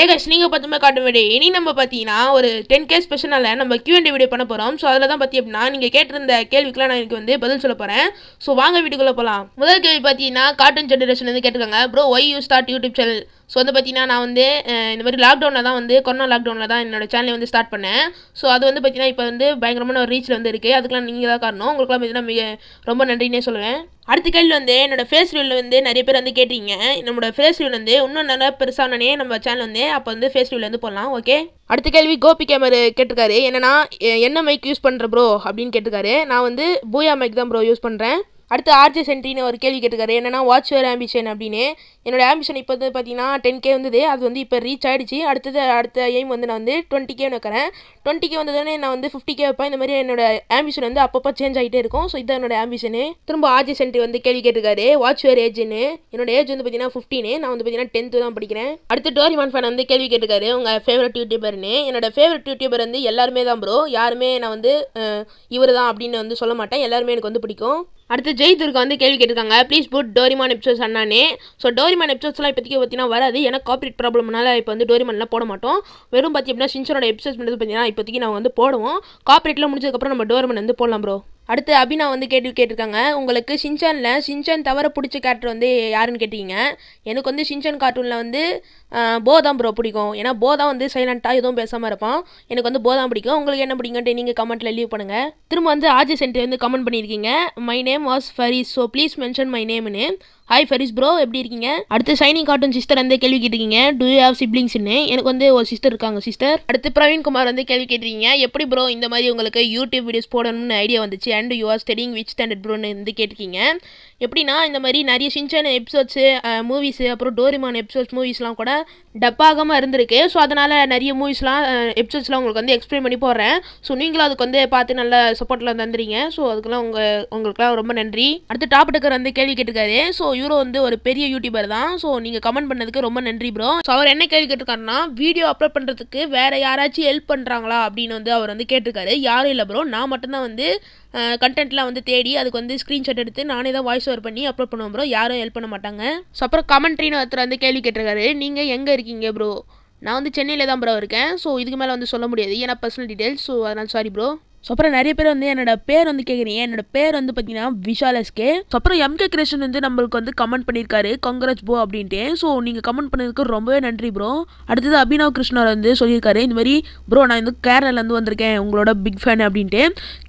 ஏகஸ் நீங்கள் பார்த்துமே காட்டும் வீடியோ இனி நம்ம பார்த்தீங்கன்னா ஒரு டென் கே ஸ்பெஷலில் நம்ம கியூஎன்டி வீடியோ பண்ண போகிறோம் ஸோ அதில் தான் பார்த்தி அப்படின்னா நீங்கள் கேட்டிருந்த கேள்விக்கெலாம் நான் எனக்கு வந்து பதில் சொல்ல போகிறேன் ஸோ வாங்க வீட்டுக்குள்ளே போகலாம் முதல் கேள்வி பார்த்தீங்கன்னா கார்ட்டூன் ஜென்ரேஷன் வந்து கேட்டிருக்காங்க. Bro why you start YouTube channel so வந்து பார்த்தீங்கன்னா நான் வந்து இந்த மாதிரி லாக்டவுனில் தான் வந்து கொரோனா லாக்டவுனில் தான் என்னோடய சேனலை வந்து ஸ்டார்ட் பண்ணேன். ஸோ அது வந்து பார்த்தீங்கன்னா இப்போ வந்து பயங்கரமான ஒரு ரீச்சில் வந்து இருக்குது அதுக்கெல்லாம் நீங்கள் தான் காரணம்? உங்களுக்குலாம் பார்த்தீங்கன்னா மிக ரொம்ப நன்றினே சொல்லுவேன். அடுத்த கேள்வி வந்து என்னோட ஃபேஸ் ரிவியூவில் வந்து நிறைய பேர் வந்து கேட்டீங்க. நம்மளோட ஃபேஸ் ரிவ்யூ வந்து இன்னும் நல்லா பெருசானே நம்ம சேனல் வந்து அப்போ வந்து ஃபேஸ் ரிவியூவில் வந்து போடலாம். ஓகே அடுத்த கேள்வி கோபி கேமர் கேட்டிருக்காரு. என்னன்னா என்ன மைக் யூஸ் பண்ணுற ப்ரோ அப்படின்னு கேட்டிருக்காரு. நான் வந்து பூயா மைக் தான் ப்ரோ யூஸ் பண்ணுறேன் அடுத்து ஆர்ஜே சென்ட்ரின்னு ஒரு கேள்வி கேட்டிருக்காரு. என்னன்னா வாட்ச் யுவர் ஆம்பிஷன் அப்படின்னு. என்னோடய ஆம்பிஷன் இப்போ வந்து பார்த்தீங்கன்னா டென் கே வந்தது. அது வந்து இப்போ ரீச் ஆகிடுச்சு அடுத்தது அடுத்த எய்ம் வந்து நான் வந்து டுவெண்ட்டி கே வைக்கிறேன். டுவெண்ட்டி கே வந்ததுன்னு நான் வந்து ஃபிஃப்டி கே வைப்பேன். இந்த மாதிரி என்னோட ஆம்பிஷன் வந்து அப்பப்போ சேஞ்ச் ஆகிட்டே இருக்கும். ஸோ இதான் என்னோட ஆம்பிஷனு திரும்ப ஆர்ஜே சென்ட்ரி வந்து கேள்வி கேட்டிருக்காரு. வாட்ச் யுவர் ஏஜ்னு என்னோட ஏஜ் வந்து பார்த்தீங்கன்னா ஃபிஃப்டீனு நான் வந்து பார்த்தீங்கன்னா டென்த்து தான் படிக்கிறேன். அடுத்து டோரி ஃபேன் வந்து கேள்வி கேட்டிருக்காரு. உங்கள் ஃபேவரட் யூடியூபர்னு என்னோட ஃபேவரட் யூடியூபர் வந்து எல்லாருமே தான் ப்ரோ யாருமே நான் வந்து இவர் தான் அப்படின்னு வந்து சொல்ல மாட்டேன். எல்லாருமே எனக்கு வந்து பிடிக்கும். அடுத்து ஜெய் துர்கா வந்து கேள்வி கேட்டிருக்காங்க. ப்ளீஸ் புட் டோரிமான் எபிசோட்ஸ் அண்ணானே. ஸோ டோரிமான் எபிசோட்ஸ்லாம் இப்போதைக்கு பார்த்தீங்கன்னா வராது. ஏன்னா காப்பரேட் ப்ராப்ளம்னால இப்போ வந்து டோரிமான்லாம் போட மாட்டோம். வெறும் பார்த்தி அப்படின்னா சின்சனோட எபிசோட்ஸ் பண்ணுறது பார்த்தீங்கன்னா இப்போதைக்கு நான் வந்து போடுவோம். காப்பரேட்லாம் முடிச்சதுக்கப்புறம் நம்ம டோரிமான் வந்து போடலாம் ப்ரோ அடுத்து அபினா வந்து கேட்டு கேட்டிருக்காங்க. உங்களுக்கு ஷின்சானில் ஷின்சான் தவிர பிடிச்ச கேரக்டர் வந்து யாருன்னு கேட்டிங்க எனக்கு வந்து ஷின்சான் கார்ட்டூனில் வந்து போதாம் போ தான் ப்ரோ பிடிக்கும். ஏன்னா போ தான் வந்து சைலண்ட்டாக எதுவும் பேசாமல் இருப்பான். எனக்கு வந்து போ தான் பிடிக்கும். உங்களுக்கு என்ன பிடிக்குன்ட்டு நீங்கள் கமெண்ட்டில் லீவ் பண்ணுங்கள் திரும்ப வந்து ஆஜி சென்டர் வந்து கமெண்ட் பண்ணியிருக்கீங்க. My name was Fari so please mention my நேம்னு hi Faris bro எப்படி இருக்கீங்க? அடுத்து சைனிங் கார்ட்டூன் சிஸ்டர் வந்து கேள்வி கேட்டிருக்கீங்க. டூ யூ ஹேவ் சிப்ளிங்ஸ்னு எனக்கு வந்து ஒரு சிஸ்டர் இருக்காங்க சிஸ்டர் அடுத்து பிரவீன் குமார் வந்து கேள்வி கேட்டிருக்கீங்க. எப்படி ப்ரோ இந்த மாதிரி உங்களுக்கு யூடியூப் வீடியோஸ் போடணும்னு ஐடியா வந்துச்சு? And you are studying which standard ப்ரோன்னு வந்து கேட்டிருக்கீங்க. எப்படின்னா இந்த மாதிரி நிறைய சின்சான எபிசோட்ஸு மூவிஸு அப்புறம் டோரிமான் எபிசோட்ஸ் மூவிஸ்லாம் கூட டப்பாகாமல் இருந்திருக்கு. ஸோ அதனால் நிறைய மூவிஸ்லாம் எபிசோட்ஸ்லாம் உங்களுக்கு வந்து எக்ஸ்பிளைன் பண்ணி போடுறேன். ஸோ நீங்களும் அதுக்கு வந்து பார்த்து நல்ல சப்போர்ட்லாம் தந்துறீங்க. ஸோ அதுக்கெல்லாம் உங்கள் உங்களுக்குலாம் ரொம்ப நன்றி. அடுத்து டாப் டக்கர் வந்து கேள்வி கேட்டிருக்காரு. ஸோ இவரும் வந்து ஒரு பெரிய யூடியூபர் தான். ஸோ நீங்கள் கமெண்ட் பண்ணதுக்கு ரொம்ப நன்றி ப்ரோ ஸோ அவர் என்ன கேள்வி கேட்டிருக்காருன்னா வீடியோ அப்லோட் பண்ணுறதுக்கு வேற யாராச்சும் ஹெல்ப் பண்ணுறாங்களா அப்படின்னு வந்து அவர் வந்து கேட்டிருக்காரு. யாரும் இல்லை ப்ரோ நான் மட்டும்தான் வந்து கண்டென்ட்லாம் வந்து தேடி அதுக்கு வந்து ஸ்க்ரீன்ஷாட் எடுத்து நானே தான் வாய்ஸ் ஓவர் பண்ணி அப்லோட் பண்ணுவேன் ப்ரோ யாரும் ஹெல்ப் பண்ண மாட்டாங்க. ஸோ அப்புறம் கமெண்ட்ரின்னு ஒருத்தர் வந்து கேள்வி கேட்டிருக்காரு நீங்கள் எங்கே இருக்கீங்க ப்ரோ நான் வந்து சென்னையில் தான் ப்ரோ இருக்கேன். ஸோ இதுக்கு மேலே வந்து சொல்ல முடியாது. ஏன்னா பர்சனல் டீட்டெயில்ஸ் ஸோ அதனால் சாரி ப்ரோ ஸோ அப்புறம் நிறைய பேர் வந்து என்னோட பேர் வந்து கேட்குறீங்க என்னோட பேர் வந்து பார்த்தீங்கன்னா விஷால் எஸ்கே ஸோ அப்புறம் எம்கே கிருஷ்ணன் வந்து நம்மளுக்கு வந்து கமெண்ட் பண்ணியிருக்காரு காங்கிரஸ் ப்ரோ அப்படின்ட்டு. ஸோ நீங்கள் கமெண்ட் பண்ணதுக்கு ரொம்பவே நன்றி ப்ரோ அடுத்தது அபினவ் கிருஷ்ணர் வந்து சொல்லியிருக்காரு. இந்த மாதிரி ப்ரோ நான் வந்து கேரளாலேருந்து வந்திருக்கேன். உங்களோட பிக் ஃபேன் அப்படின்ட்டு.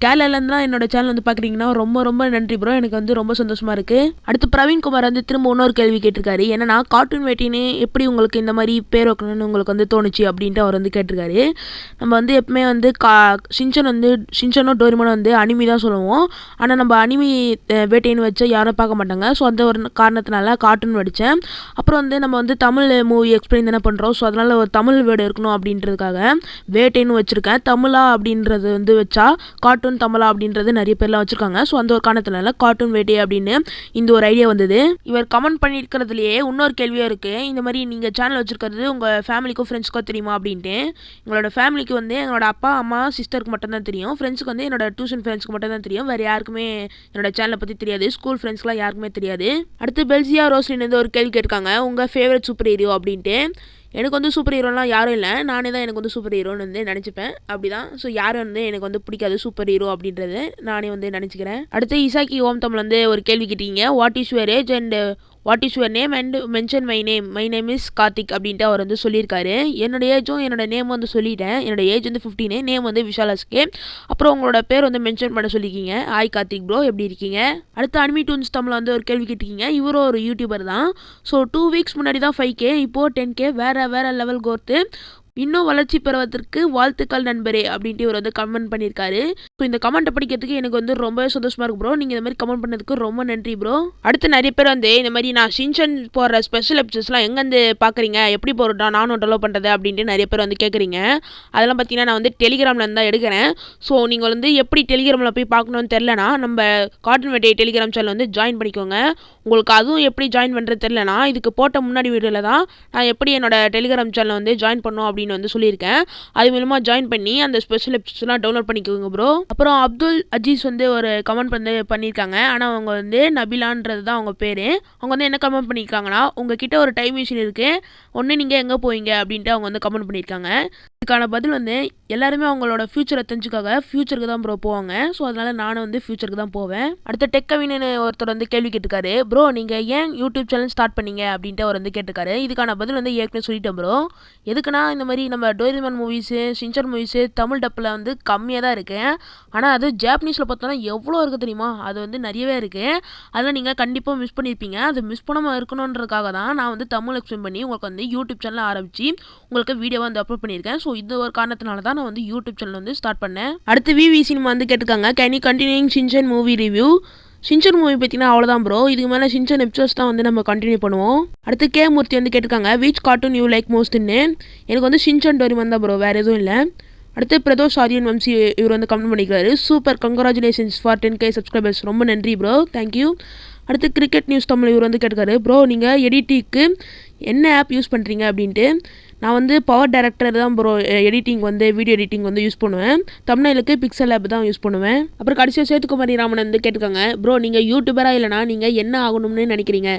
கேரளாலேருந்துலாம் என்னோட சேனல் வந்து பார்க்குறீங்கன்னா ரொம்ப ரொம்ப நன்றி ப்ரோ எனக்கு வந்து ரொம்ப சந்தோஷமாக இருக்குது அடுத்து பிரவீன் குமார் வந்து திரும்ப இன்னொரு கேள்வி கேட்டிருக்காரு. என்னன்னா கார்ட்டூன் வேட்டின்னு எப்படி உங்களுக்கு இந்த மாதிரி பேர் வைக்கணும்னு உங்களுக்கு வந்து தோணுச்சு அப்படின்ட்டு அவர் வந்து கேட்டிருக்காரு. நம்ம வந்து எப்பவுமே வந்து கா சிஞ்சன் வந்து சின்சனோ டோரிமோனோ வந்து அனிமி தான் சொல்லுவோம். ஆனால் நம்ம அனிமி வேட்டைன்னு வச்சா யாரும் பார்க்க மாட்டாங்க. ஸோ அந்த ஒரு காரணத்தினால கார்ட்டூன் வடித்தேன் அப்புறம் வந்து நம்ம வந்து தமிழ் மூவி எக்ஸ்பிளைன் தானே பண்ணுறோம் ஸோ அதனால் ஒரு தமிழ் வேர்டு இருக்கணும் அப்படின்றதுக்காக வேட்டைன்னு வச்சுருக்கேன். தமிழா அப்படின்றது வந்து வச்சா கார்ட்டூன் தமிழா அப்படின்றது நிறைய பேர்லாம் வச்சுருக்காங்க. ஸோ அந்த ஒரு காரணத்தினால கார்ட்டூன் வேட்டை அப்படின்னு இந்த ஒரு ஐடியா வந்தது. இவர் கமெண்ட் பண்ணியிருக்கிறதுலையே இன்னொரு கேள்வியாக இருக்குது இந்த மாதிரி நீங்கள் சேனல் வச்சுருக்கிறது உங்கள் ஃபேமிலிக்கும் ஃப்ரெண்ட்ஸ்க்கோ தெரியுமா அப்படின்ட்டு. எங்களோட ஃபேமிலிக்கு வந்து எங்களோட அப்பா அம்மா சிஸ்டருக்கு மட்டும்தான் தெரியும். ஃப்ரெண்ட்ஸுக்கு வந்து என்னோட டியூஷன் ஃப்ரெண்ட்ஸ்க்கு மட்டும் தான் தெரியும். வேறு யாருக்குமே என்னோட சேனலை பற்றி தெரியாது. ஸ்கூல் ஃப்ரெண்ட்ஸ்க்குலாம் யாருக்குமே தெரியாது. அடுத்து பெல்சியா ரோஸ்லின் வந்து ஒரு கேள்வி கேட்டிருக்காங்க. உங்கள் ஃபேவரட் சூப்பர் ஹீரோ அப்படின்ட்டு. எனக்கு வந்து சூப்பர் ஹீரோலாம் யாரும் இல்லை. நானே தான் எனக்கு வந்து சூப்பர் ஹீரோன்னு வந்து நினச்சிப்பேன். அப்படி தான் ஸோ யாரும் வந்து எனக்கு வந்து பிடிக்காது சூப்பர் ஹீரோ அப்படின்றது நானே வந்து நினச்சிக்கிறேன். அடுத்து இசாக்கி ஓம் தமிழ் வந்து ஒரு கேள்வி கேட்டீங்க what is your age and what is your name and mention my name my name is Karthik அப்படின்ட்டு அவர் வந்து சொல்லியிருக்காரு. என்னோட ஏஜும் என்னோட நேம் வந்து சொல்லிட்டேன். என்னோட ஏஜ் வந்து ஃபிஃப்டீனு நேம் வந்து விஷாலாஸ்கே அப்புறம் உங்களோட பேர் வந்து மென்ஷன் பண்ண சொல்லியிருக்கீங்க ஆய் கார்த்திக் ப்ரோ எப்படி இருக்கீங்க? அடுத்து அனிமி டூன்ஸ் தமிழ் வந்து ஒரு கேள்வி கேட்டிருக்கீங்க. இவரும் ஒரு யூடியூபர் தான். ஸோ டூ வீக்ஸ் முன்னாடி தான் ஃபைவ் கே இப்போது டென் கே வேறு வேறு லெவல் கோர்த்து இன்னும் வளர்ச்சி பெறுவதற்கு வாழ்த்துக்கள் நண்பரே அப்படின்ட்டு இவர் வந்து கமெண்ட் பண்ணியிருக்காரு. ஸோ இந்த கமெண்ட்டை படிக்கிறதுக்கு எனக்கு வந்து ரொம்பவே சந்தோஷமா இருக்கு ப்ரோ நீங்கள் இந்த மாதிரி கமெண்ட் பண்ணதுக்கு ரொம்ப நன்றி ப்ரோ அடுத்து நிறைய பேர் வந்து இந்த மாதிரி நான் ஷின்சன் போடுற ஸ்பெஷல் எபிசோட்ஸ்லாம் எங்கேருந்து பார்க்குறீங்க? எப்படி போடுறா? நானும் டெவலப் பண்ணுறது அப்படின்ட்டு நிறைய பேர் வந்து கேட்குறீங்க. அதெல்லாம் பார்த்தீங்கன்னா நான் வந்து டெலிகிராமில் தான் எடுக்கிறேன். ஸோ நீங்கள் வந்து எப்படி டெலிகிராமில் போய் பார்க்கணும்னு தெரிலனா நம்ம கார்ட்டூன் வெட்டை டெலிகிராம் சேனல் வந்து ஜாயின் பண்ணிக்கோங்க. உங்களுக்கு அதுவும் எப்படி ஜாயின் பண்ணுறது தெரிலனா இதுக்கு போட்ட முன்னாடி வீடியோவில் தான் நான் எப்படி என்னோட டெலிகிராம் சேனல் வந்து ஜாயின் பண்ணோம் அப்படின்னு அப்படின்னு வந்து சொல்லியிருக்கேன். அது மூலமாக ஜாயின் பண்ணி அந்த ஸ்பெஷல் எபிசோட்ஸ்லாம் டவுன்லோட் பண்ணிக்கோங்க ப்ரோ அப்புறம் அப்துல் அஜீஸ் வந்து ஒரு கமெண்ட் வந்து பண்ணியிருக்காங்க. ஆனால் அவங்க வந்து நபிலான்றது தான் அவங்க பேர். அவங்க வந்து என்ன கமெண்ட் பண்ணியிருக்காங்கன்னா உங்ககிட்ட ஒரு டைம் மிஷின் இருக்குது ஒன்று நீங்கள் எங்கே போவீங்க? அப்படின்ட்டு அவங்க வந்து கமெண்ட் பண்ணியிருக்காங்க. இதுக்கான பதில் வந்து எல்லாருமே அவங்களோட ஃப்யூச்சரை தெரிஞ்சுக்காக ஃப்யூச்சருக்கு தான் ப்ரோ போவாங்க. ஸோ அதனால நானும் வந்து ஃப்யூச்சருக்கு தான் போவேன். அடுத்த டெக்கவின்னு ஒருத்தர் வந்து கேள்வி கேட்டிருக்காரு. ப்ரோ நீங்கள் ஏன் யூடியூப் சேனல் ஸ்டார்ட் பண்ணீங்க? அப்படின்ட்டு அவர் வந்து கேட்டிருக்காரு. இதுக்கான பதில் வந்து ஏற்கனவே சொல்லிட்டேன் ப்ரோ எதுக்குன்னா இந்த மாதிரி நம்ம Doraemon movies Shinchan movies Tamil டப்பில் வந்து கம்மியாக தான் இருக்குது ஆனால் அது ஜாப்பனீஸில் பார்த்தோன்னா எவ்வளோ இருக்குது தெரியுமா? அது வந்து நிறையவே இருக்குது அதெல்லாம் நீங்கள் கண்டிப்பாக மிஸ் பண்ணியிருப்பீங்க அது மிஸ் பண்ணாமல் இருக்கணுன்றதுக்காக தான் நான் வந்து தமிழ் எக்ஸ்பிளைன் பண்ணி உங்களுக்கு வந்து யூடியூப் சேனல் ஆரம்பித்து உங்களுக்கு வீடியோ வந்து அப்லோட் பண்ணியிருக்கேன். ஸோ இது ஒரு காரணத்தினால தான் நான் வந்து யூடியூப் சேனல் வந்து ஸ்டார்ட் பண்ணேன். அடுத்து விவி சினிமா வந்து கேட்டுக்காங்க can you continuing Shinchan movie review Shinchan movie பார்த்தீங்கன்னா அவ்வளோதான் ப்ரோ இதுக்கு மேலே சின்சன் எபிசோட்ஸ் தான் வந்து நம்ம கண்டினியூ பண்ணுவோம். அடுத்து கே மூர்த்தி வந்து கேட்டிருக்காங்க. வீச் கார்ட்டூன் யூ லைக் மோஸ்ட்னு எனக்கு வந்து சின்சன் டோரிமன் தான் ப்ரோ வேறு எதுவும் இல்லை. அடுத்து பிரதோஷ் ஆரியன் வம்சி இவர் வந்து கமெண்ட் பண்ணிக்கிறாரு super congratulations for ten K subscribers ரொம்ப நன்றி ப்ரோ தேங்க்யூ அடுத்து கிரிக்கெட் நியூஸ் தமிழ் இவர் வந்து கேட்டுக்காரு ப்ரோ நீங்கள் எடிடிக்கு என்ன ஆப் யூஸ் பண்ணுறீங்க அப்படின்ட்டு நான் வந்து பவர் டைரக்டர் தான் ப்ரோ எடிட்டிங் வந்து வீடியோ எடிட்டிங் வந்து யூஸ் பண்ணுவேன். தமிழ்நாளுக்கு பிக்சல் ஆப் தான் யூஸ் பண்ணுவேன். அப்புறம் கடைசியாக சேத்துக்குமாரி ராமன் வந்து கேட்டுக்காங்க ப்ரோ நீங்கள் யூடியூபராக இல்லைனா நீங்கள் என்ன ஆகணும்னு நினைக்கிறீங்க?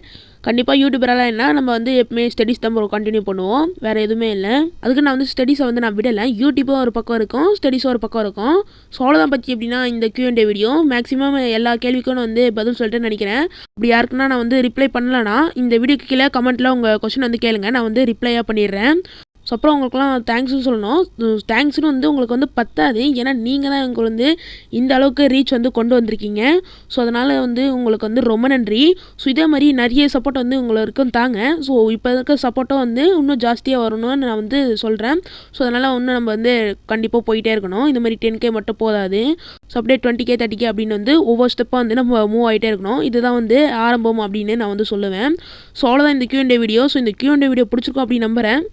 கண்டிப்பாக யூடியூபராலாம் என்ன நம்ம வந்து எப்பவுமே ஸ்டடீஸ் தான் ப்ரோ கண்டினியூ பண்ணுவோம். வேறு எதுவுமே இல்லை. அதுக்கு நான் வந்து ஸ்டடீஸை வந்து நான் விடலை. யூடியூப்பும் ஒரு பக்கம் இருக்கும் ஸ்டடீஸும் ஒரு பக்கம் இருக்கும். ஸோ பற்றி எப்படின்னா இந்த கியூஎன்டே வீடியோ மேக்ஸிமம் எல்லா கேள்விக்கும் நான் வந்து பதில் சொல்லிட்டு நினைக்கிறேன். அப்படி யாருக்குன்னா நான் வந்து ரிப்ளை பண்ணலன்னா இந்த வீடியோக்கு கீழே கமெண்ட்டில் உங்கள் கொஷின் வந்து கேளுங்க. நான் வந்து ரிப்ளையாக பண்ணிடுறேன். ஸோ அப்புறம் உங்களுக்குலாம் தேங்க்ஸ்னு சொல்லணும். தேங்க்ஸ்னு வந்து உங்களுக்கு வந்து பத்தாது. ஏன்னா நீங்கள் தான் எங்களுக்கு வந்து இந்த அளவுக்கு ரீச் வந்து கொண்டு வந்திருக்கீங்க. ஸோ அதனால் வந்து உங்களுக்கு வந்து ரொம்ப நன்றி. ஸோ இதே மாதிரி நிறைய சப்போர்ட் வந்து உங்களுக்கு தாங்க. ஸோ இப்போ இருக்க சப்போர்ட்டும் வந்து இன்னும் ஜாஸ்தியாக வரணும்னு நான் வந்து சொல்கிறேன் ஸோ அதனால் இன்னும் நம்ம வந்து கண்டிப்பாக போயிட்டே இருக்கணும். இந்த மாதிரி டென் கே மட்டும் போதாது. ஸோ அப்படியே டுவெண்ட்டி கே தேர்ட்டி கே அப்படின்னு வந்து ஒவ்வொரு ஸ்டெப்பாக வந்து நம்ம மூவ் ஆகிட்டே இருக்கணும். இதுதான் வந்து ஆரம்பம் அப்படின்னு நான் வந்து சொல்லுவேன். ஸோ அவ்வளோதான் இந்த Q and A video so இந்த கியூஎன்டே வீடியோ பிடிச்சிருக்கோம் அப்படின்னு நம்புகிறேன்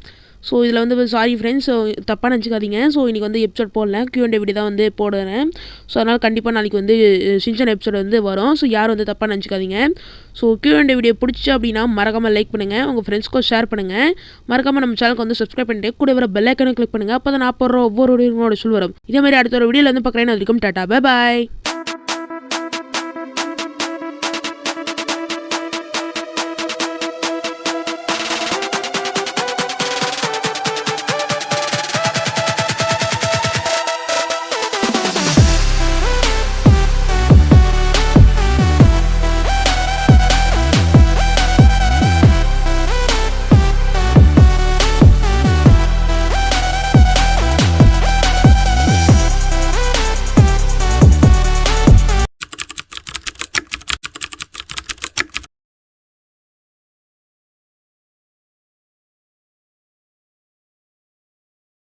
ஸோ இதில் வந்து சாரி ஃப்ரெண்ட்ஸ் தப்பாக நினச்சிக்காதீங்க. ஸோ இன்றைக்கி வந்து எபிசோட் போடல. கியூஎன்டே வீடியோ தான் வந்து போடுறேன். ஸோ அதனால் கண்டிப்பாக நாளைக்கு வந்து சின்சன் எபிசோட் வந்து வரும். ஸோ யாரும் வந்து தப்பாக நினச்சிக்காதீங்க. ஸோ கியூஎன்டே வீடியோ பிடிச்சி அப்படின்னா மறக்காமல் லைக் பண்ணுங்கள் உங்கள் ஃப்ரெண்ட்ஸ்க்கும் ஷேர் பண்ணுங்கள் மறக்காமல் நம்ம சேனலுக்கு வந்து சப்ஸ்கிரைப் பண்ணிட்டு கூட வர பெல் ஐக்கனை கிளிக் பண்ணுங்கள் அப்போ தான் நான் போடுற ஒவ்வொரு வீடியோட சொல் வரும். இதே மாதிரி அடுத்த ஒரு வீடியோவில் வந்து பார்க்குறேன். அது வரைக்கும் டாட்டா. பாய்